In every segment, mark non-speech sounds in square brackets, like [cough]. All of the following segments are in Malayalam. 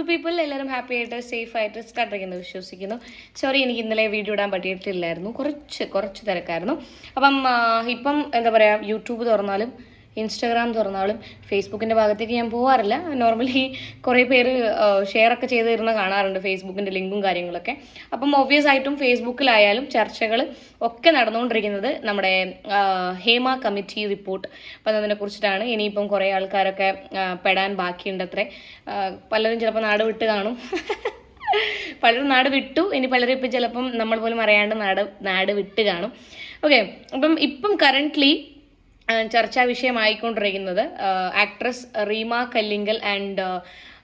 ബ്യൂട്ടിഫുൾ പീപ്പിൾ എല്ലാവരും ഹാപ്പി ആയിട്ട് സേഫ് ആയിട്ട് ചെയ്യുന്നു വിശ്വസിക്കുന്നു. സോറി എനിക്ക് ഇന്നലെ വീഡിയോ ഇടാൻ പറ്റിയിട്ടില്ലായിരുന്നു. കുറച്ച് കുറച്ച് തിരക്കായിരുന്നു. അപ്പം ഇപ്പം എന്താ പറയുക യൂട്യൂബ് തുറന്നാലും ഇൻസ്റ്റാഗ്രാം തുറന്നാലും ഫേസ്ബുക്കിന്റെ ഭാഗത്തേക്ക് ഞാൻ പോകാറില്ല നോർമലി കുറേ പേര് ഷെയർ ഒക്കെ ചെയ്ത് തരുന്ന കാണാറുണ്ട് ഫേസ്ബുക്കിന്റെ ലിങ്കും കാര്യങ്ങളൊക്കെ. അപ്പം ഒബ്വിയസ് ആയിട്ടും ഫേസ്ബുക്കിലായാലും ചർച്ചകൾ ഒക്കെ നടന്നുകൊണ്ടിരിക്കുന്നത് നമ്മുടെ ഹേമ കമ്മിറ്റി റിപ്പോർട്ട് അതിനെ കുറിച്ചിട്ടാണ്. ഇനിയിപ്പം കുറേ ആൾക്കാരൊക്കെ പെടാൻ ബാക്കിയുണ്ട് അത്രേ പലരും ചിലപ്പോൾ നാട് വിട്ട് കാണും. [laughs] പലരും നാട് വിട്ടു. ഇനി പലരും ഇപ്പം ചിലപ്പം നമ്മൾ പോലും അറിയാണ്ട് നാട് നാട് വിട്ട് കാണും. ഓക്കെ അപ്പം ഇപ്പം കറന്റ്ലി ചർച്ചാ വിഷയമായിക്കൊണ്ടിരിക്കുന്നത്. Actress Rima Kallingal and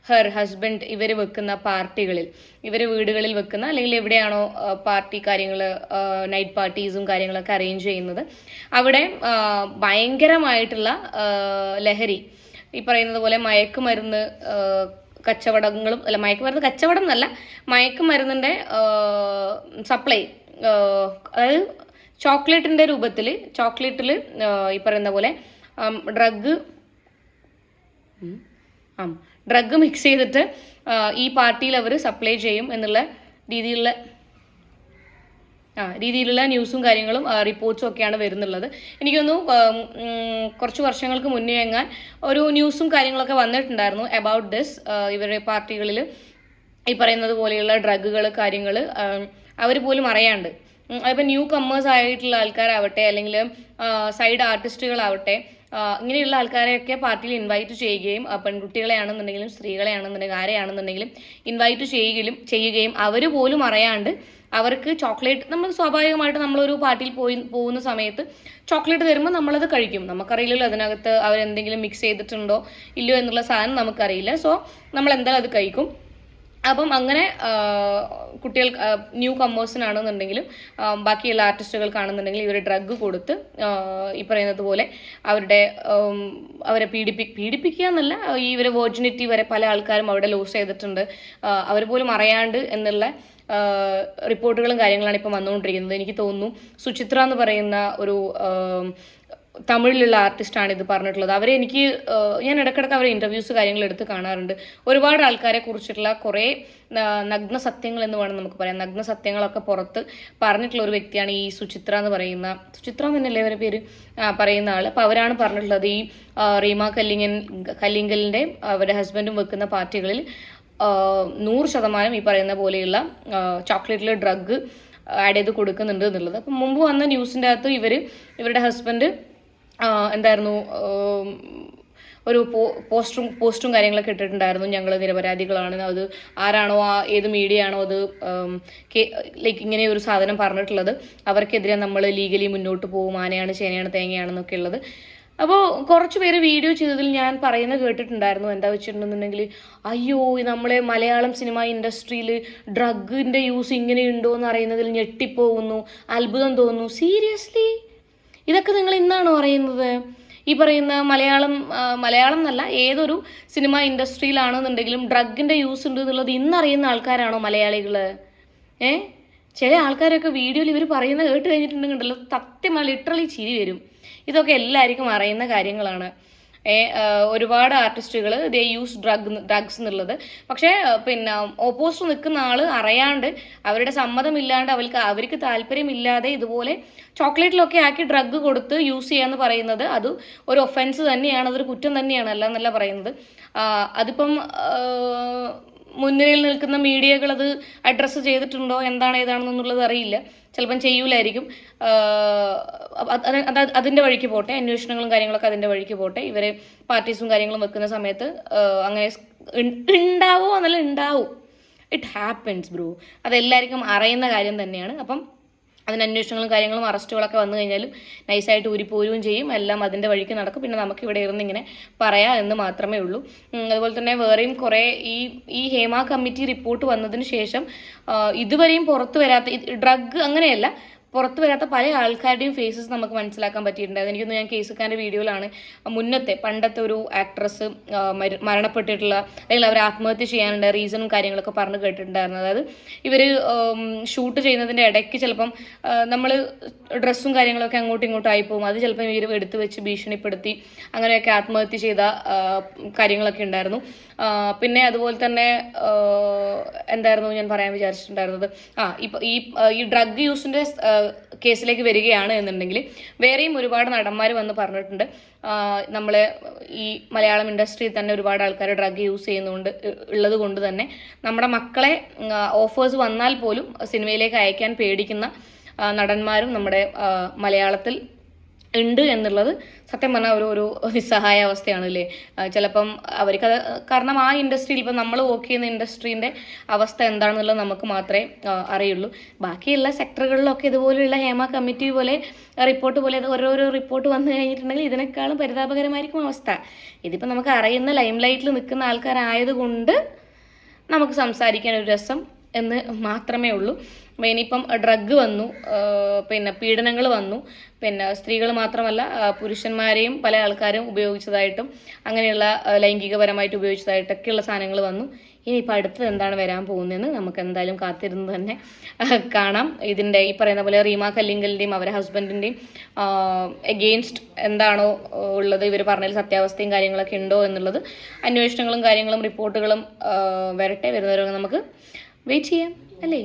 her husband ഇവർ വെക്കുന്ന പാർട്ടികളിൽ ഇവർ വീടുകളിൽ വെക്കുന്ന അല്ലെങ്കിൽ എവിടെയാണോ പാർട്ടി കാര്യങ്ങൾ നൈറ്റ് പാർട്ടീസും കാര്യങ്ങളൊക്കെ അറേഞ്ച് ചെയ്യുന്നത്. അവിടെ ഭയങ്കരമായിട്ടുള്ള ലഹരി ഈ പറയുന്നത് പോലെ മയക്കുമരുന്ന് കച്ചവടങ്ങളും അല്ല മയക്കുമരുന്ന് കച്ചവടം എന്നല്ല മയക്കുമരുന്നിന്റെ സപ്ലൈ അതായത് ചോക്ലേറ്റിന്റെ രൂപത്തിൽ ചോക്ലേറ്റിൽ ഈ പറയുന്ന പോലെ ഡ്രഗ് ആ ഡ്രഗ് മിക്സ് ചെയ്തിട്ട് ഈ പാർട്ടിയിൽ അവർ സപ്ലൈ ചെയ്യും എന്നുള്ള രീതിയിലുള്ള ആ രീതിയിലുള്ള ന്യൂസും കാര്യങ്ങളും റിപ്പോർട്ട്സും ഒക്കെയാണ് വരുന്നുള്ളത്. എനിക്ക് തോന്നുന്നു ഉം, ഉം, കുറച്ച് വർഷങ്ങൾക്ക് മുന്നേ എങ്ങാൻ ഒരു ന്യൂസും കാര്യങ്ങളൊക്കെ വന്നിട്ടുണ്ടായിരുന്നു അബൌട്ട് ദിസ് ഇവരുടെ പാർട്ടികളിൽ ഈ പറയുന്നത് പോലെയുള്ള ഡ്രഗുകൾ കാര്യങ്ങൾ അവർ പോലും അറിയാണ്ട്. അതിപ്പോൾ ന്യൂ കമ്മേഴ്സ് ആയിട്ടുള്ള ആൾക്കാരാവട്ടെ അല്ലെങ്കിൽ സൈഡ് ആർട്ടിസ്റ്റുകളാവട്ടെ ഇങ്ങനെയുള്ള ആൾക്കാരെയൊക്കെ പാർട്ടിയിൽ ഇൻവൈറ്റ് ചെയ്യുകയും പെൺകുട്ടികളെയാണെന്നുണ്ടെങ്കിലും സ്ത്രീകളെയാണെന്നുണ്ടെങ്കിലും ആരെയാണെന്നുണ്ടെങ്കിലും ഇൻവൈറ്റ് ചെയ്യുകയും ചെയ്യുകയും അവർ പോലും അറിയാണ്ട് അവർക്ക് ചോക്ലേറ്റ് നമ്മൾ സ്വാഭാവികമായിട്ട് നമ്മളൊരു പാർട്ടിയിൽ പോയി പോകുന്ന സമയത്ത് ചോക്ലേറ്റ് തരുമ്പോൾ നമ്മളത് കഴിക്കും. നമുക്കറിയില്ലല്ലോ അതിനകത്ത് അവരെന്തെങ്കിലും മിക്സ് ചെയ്തിട്ടുണ്ടോ ഇല്ലയോ എന്നുള്ള സാധനം നമുക്കറിയില്ല. സോ നമ്മൾ എന്തായാലും അത് കഴിക്കും. അപ്പം അങ്ങനെ കുട്ടികൾ ന്യൂ കമ്മേഴ്സിനാണെന്നുണ്ടെങ്കിലും ബാക്കിയുള്ള ആർട്ടിസ്റ്റുകൾക്കാണെന്നുണ്ടെങ്കിൽ ഇവർ ഡ്രഗ് കൊടുത്ത് ഈ പറയുന്നത് പോലെ അവരുടെ അവരെ പീഡിപ്പി പീഡിപ്പിക്കുക എന്നല്ല ഈ ഇവരെ വേർജിനിറ്റി വരെ പല ആൾക്കാരും അവിടെ ലോസ് ചെയ്തിട്ടുണ്ട്. അവർ പോലും അറിയാണ്ട് എന്നുള്ള റിപ്പോർട്ടുകളും കാര്യങ്ങളാണ് ഇപ്പം വന്നുകൊണ്ടിരിക്കുന്നത്. എനിക്ക് തോന്നുന്നു സുചിത്ര എന്ന് പറയുന്ന ഒരു തമിഴിലുള്ള ആർട്ടിസ്റ്റാണ് ഇത് പറഞ്ഞിട്ടുള്ളത്. അവരെ എനിക്ക് ഞാൻ ഇടയ്ക്കിടയ്ക്ക് അവരെ ഇന്റർവ്യൂസ് കാര്യങ്ങൾ എടുത്ത് കാണാറുണ്ട്. ഒരുപാട് ആൾക്കാരെ കുറിച്ചിട്ടുള്ള കുറേ നഗ്ന സത്യങ്ങൾ എന്ന് വേണം നമുക്ക് പറയാം. നഗ്ന സത്യങ്ങളൊക്കെ പുറത്ത് പറഞ്ഞിട്ടുള്ള ഒരു വ്യക്തിയാണ് ഈ സുചിത്ര എന്ന് പറയുന്ന സുചിത്ര എന്നല്ലേ അവരുടെ പേര്? പറയുന്ന ആൾ അപ്പോൾ അവരാണ് പറഞ്ഞിട്ടുള്ളത് ഈ റീമ കല്ലിങ്ങൻ കല്ലിങ്കലിന്റെ അവരുടെ ഹസ്ബൻഡും വെക്കുന്ന പാർട്ടികളിൽ നൂറ് ശതമാനം ഈ പറയുന്ന പോലെയുള്ള ചോക്ലേറ്റിലെ ഡ്രഗ് ആഡ് ചെയ്ത് കൊടുക്കുന്നുണ്ട് എന്നുള്ളത്. അപ്പം മുമ്പ് വന്ന ന്യൂസിന്റെ അകത്ത് ഇവർ ഇവരുടെ ഹസ്ബൻഡ് എന്തായിരുന്നു ഒരു പോ പോസ്റ്റും പോസ്റ്റും കാര്യങ്ങളൊക്കെ ഇട്ടിട്ടുണ്ടായിരുന്നു. ഞങ്ങൾ നിരപരാധികളാണ്. അത് ആരാണോ ആ ഏത് മീഡിയ ആണോ അത് ലൈക്ക് ഇങ്ങനെ ഒരു സാധനം പറഞ്ഞിട്ടുള്ളത്. അവർക്കെതിരെ നമ്മൾ ലീഗലി മുന്നോട്ട് പോകും. ആനയാണ് ചേനയാണ് തേങ്ങയാണെന്നൊക്കെ ഉള്ളത്. അപ്പോൾ കുറച്ച് പേര് വീഡിയോ ചെയ്തതിൽ ഞാൻ പറയുന്ന കേട്ടിട്ടുണ്ടായിരുന്നു. എന്താ വെച്ചിട്ടുണ്ടെന്നുണ്ടെങ്കിൽ അയ്യോ നമ്മളെ മലയാളം സിനിമ ഇൻഡസ്ട്രിയിൽ ഡ്രഗിന്റെ യൂസ് ഇങ്ങനെയുണ്ടോ എന്ന് അറിയുന്നതിൽ ഞെട്ടിപ്പോകുന്നു. അത്ഭുതം തോന്നുന്നു. സീരിയസ്ലി ഇതൊക്കെ നിങ്ങൾ ഇന്നാണോ പറയുന്നത്? ഈ പറയുന്ന മലയാളം മലയാളം എന്നല്ല ഏതൊരു സിനിമ ഇൻഡസ്ട്രിയിലാണെന്നുണ്ടെങ്കിലും ഡ്രഗിന്റെ യൂസ് ഉണ്ട് എന്നുള്ളത് ഇന്നറിയുന്ന ആൾക്കാരാണോ മലയാളികൾ ഏ? ചില ആൾക്കാരൊക്കെ വീഡിയോയിൽ ഇവർ പറയുന്ന കേട്ട് കഴിഞ്ഞിട്ടുണ്ടെങ്കിൽ സത്യമാണ് ലിറ്ററലി ചിരി വരും. ഇതൊക്കെ എല്ലാവർക്കും അറിയുന്ന കാര്യങ്ങളാണ്. ഒരുപാട് ആർട്ടിസ്റ്റുകൾ ദേ യൂസ് ഡ്രഗ് ഡ്രഗ്സ് എന്നുള്ളത് പക്ഷേ പിന്നെ ഓപ്പോസിറ്റ് നിൽക്കുന്ന ആൾ അറിയാണ്ട് അവരുടെ സമ്മതമില്ലാണ്ട് അവർക്ക് അവർക്ക് താല്പര്യമില്ലാതെ ഇതുപോലെ ചോക്ലേറ്റിലൊക്കെ ആക്കി ഡ്രഗ് കൊടുത്ത് യൂസ് ചെയ്യാന്ന് പറയുന്നത് അത് ഒരു ഒഫൻസ് തന്നെയാണ് അതൊരു കുറ്റം തന്നെയാണ് അല്ല എന്നല്ല പറയുന്നത്. അതിപ്പം മുൻനിരയിൽ നിൽക്കുന്ന മീഡിയകൾ അത് അഡ്രസ്സ് ചെയ്തിട്ടുണ്ടോ? എന്താണ് ഏതാണെന്നുള്ളത് അറിയില്ല. ചിലപ്പം ചെയ്യൂലായിരിക്കും. അത് അത് അത് അതിന്റെ വഴിക്ക് പോട്ടെ. അന്വേഷണങ്ങളും കാര്യങ്ങളൊക്കെ അതിന്റെ വഴിക്ക് പോട്ടെ. ഇവരെ പാർട്ടീസും കാര്യങ്ങളും വെക്കുന്ന സമയത്ത് അങ്ങനെ ഉണ്ടാവോ എന്നല്ല ഉണ്ടാവും ഇറ്റ് ഹാപ്പൻസ് ബ്രോ അതെല്ലാവർക്കും അറിയുന്ന കാര്യം തന്നെയാണ്. അപ്പം അതിന് അന്വേഷണങ്ങളും കാര്യങ്ങളും അറസ്റ്റുകളൊക്കെ വന്നു കഴിഞ്ഞാലും നൈസായിട്ട് ഊരിപ്പോരുകയും ചെയ്യും. എല്ലാം അതിന്റെ വഴിക്ക് നടക്കും. പിന്നെ നമുക്ക് ഇവിടെ ഇരുന്ന് ഇങ്ങനെ പറയാം എന്ന് മാത്രമേ ഉള്ളൂ. അതുപോലെ തന്നെ വേറെയും കുറേ ഈ ഈ ഹേമ കമ്മിറ്റി റിപ്പോർട്ട് വന്നതിന് ശേഷം ഇതുവരെയും പുറത്തു വരാത്ത ഡ്രഗ് അങ്ങനെയല്ല പുറത്ത് വരാത്ത പല ആൾക്കാരുടെയും ഫേസസ് നമുക്ക് മനസ്സിലാക്കാൻ പറ്റിയിട്ടുണ്ടായിരുന്നു എനിക്കൊന്ന് ഞാൻ കേസുക്കാരന്റെ വീഡിയോയിലാണ്. മുന്നത്തെ പണ്ടത്തെ ഒരു ആക്ട്രസ് മരണപ്പെട്ടിട്ടുള്ള അല്ലെങ്കിൽ അവർ ആത്മഹത്യ ചെയ്യാനുള്ള റീസണും കാര്യങ്ങളൊക്കെ പറഞ്ഞു കേട്ടിട്ടുണ്ടായിരുന്നു. അതായത് ഇവർ ഷൂട്ട് ചെയ്യുന്നതിന്റെ ഇടയ്ക്ക് ചിലപ്പം നമ്മൾ ഡ്രസ്സും കാര്യങ്ങളൊക്കെ അങ്ങോട്ടും ഇങ്ങോട്ടും പോകും. അത് ചിലപ്പം ഇവർ എടുത്തു വെച്ച് ഭീഷണിപ്പെടുത്തി അങ്ങനെയൊക്കെ ആത്മഹത്യ ചെയ്ത കാര്യങ്ങളൊക്കെ ഉണ്ടായിരുന്നു. പിന്നെ അതുപോലെ തന്നെ എന്തായിരുന്നു ഞാൻ പറയാൻ വിചാരിച്ചിട്ടുണ്ടായിരുന്നത്? ആ ഇപ്പൊ ഈ ഈ ഡ്രഗ് യൂസിന്റെ കേസിലേക്ക് വരികയാണ് എന്നുണ്ടെങ്കിൽ വേറെയും ഒരുപാട് നടന്മാർ വന്ന് പറഞ്ഞിട്ടുണ്ട്. നമ്മളെ ഈ മലയാളം ഇൻഡസ്ട്രിയിൽ തന്നെ ഒരുപാട് ആൾക്കാർ ഡ്രഗ് യൂസ് ചെയ്യുന്നുണ്ട് ഉള്ളത് കൊണ്ട് തന്നെ. നമ്മുടെ മക്കളെ ഓഫേഴ്സ് വന്നാൽ പോലും സിനിമയിലേക്ക് അയക്കാൻ പേടിക്കുന്ന നടന്മാരും നമ്മുടെ മലയാളത്തിൽ ഉണ്ട് എന്നുള്ളത് സത്യം പറഞ്ഞാൽ ഒരു ഒരു നിസ്സഹായ അവസ്ഥയാണ് അല്ലേ ചിലപ്പം അവർക്ക് കാരണം ആ ഇൻഡസ്ട്രിയിൽ ഇപ്പം നമ്മൾ വർക്ക് ചെയ്യുന്ന ഇൻഡസ്ട്രീന്റെ അവസ്ഥ എന്താണെന്നുള്ളത് നമുക്ക് മാത്രമേ അറിയുള്ളൂ. ബാക്കിയുള്ള സെക്ടറുകളിലൊക്കെ ഇതുപോലെയുള്ള ഹേമ കമ്മിറ്റി പോലെ റിപ്പോർട്ട് പോലെ ഓരോരോ റിപ്പോർട്ട് വന്നു കഴിഞ്ഞിട്ടുണ്ടെങ്കിൽ ഇതിനേക്കാളും പരിതാപകരമായിരിക്കും അവസ്ഥ. ഇതിപ്പോൾ നമുക്ക് അറിയുന്ന ലൈം ലൈറ്റിൽ നിൽക്കുന്ന ആൾക്കാരായതുകൊണ്ട് നമുക്ക് സംസാരിക്കാൻ ഒരു രസം എന്ന് മാത്രമേ ഉള്ളൂ. ഇനിയിപ്പം ഡ്രഗ് വന്നു പിന്നെ പീഡനങ്ങൾ വന്നു. പിന്നെ സ്ത്രീകൾ മാത്രമല്ല പുരുഷന്മാരെയും പല ആൾക്കാരും ഉപയോഗിച്ചതായിട്ടും അങ്ങനെയുള്ള ലൈംഗികപരമായിട്ട് ഉപയോഗിച്ചതായിട്ടൊക്കെയുള്ള സാധനങ്ങൾ വന്നു. ഇനിയിപ്പോൾ അടുത്തത് എന്താണ് വരാൻ പോകുന്നതെന്ന് നമുക്ക് എന്തായാലും കാത്തിരുന്ന് തന്നെ കാണാം. ഇതിന്റെ ഈ പറയുന്ന പോലെ റീമ കല്ലിങ്കലിന്റെയും അവരെ ഹസ്ബൻഡിന്റെയും എഗെയിൻസ്റ്റ് എന്താണോ ഉള്ളത് ഇവർ പറഞ്ഞതിൽ സത്യാവസ്ഥയും കാര്യങ്ങളൊക്കെ ഉണ്ടോ എന്നുള്ളത് അന്വേഷണങ്ങളും കാര്യങ്ങളും റിപ്പോർട്ടുകളും വരട്ടെ. വരുന്നവരൊക്കെ നമുക്ക് വെയിറ്റ് ചെയ്യാം അല്ലേ?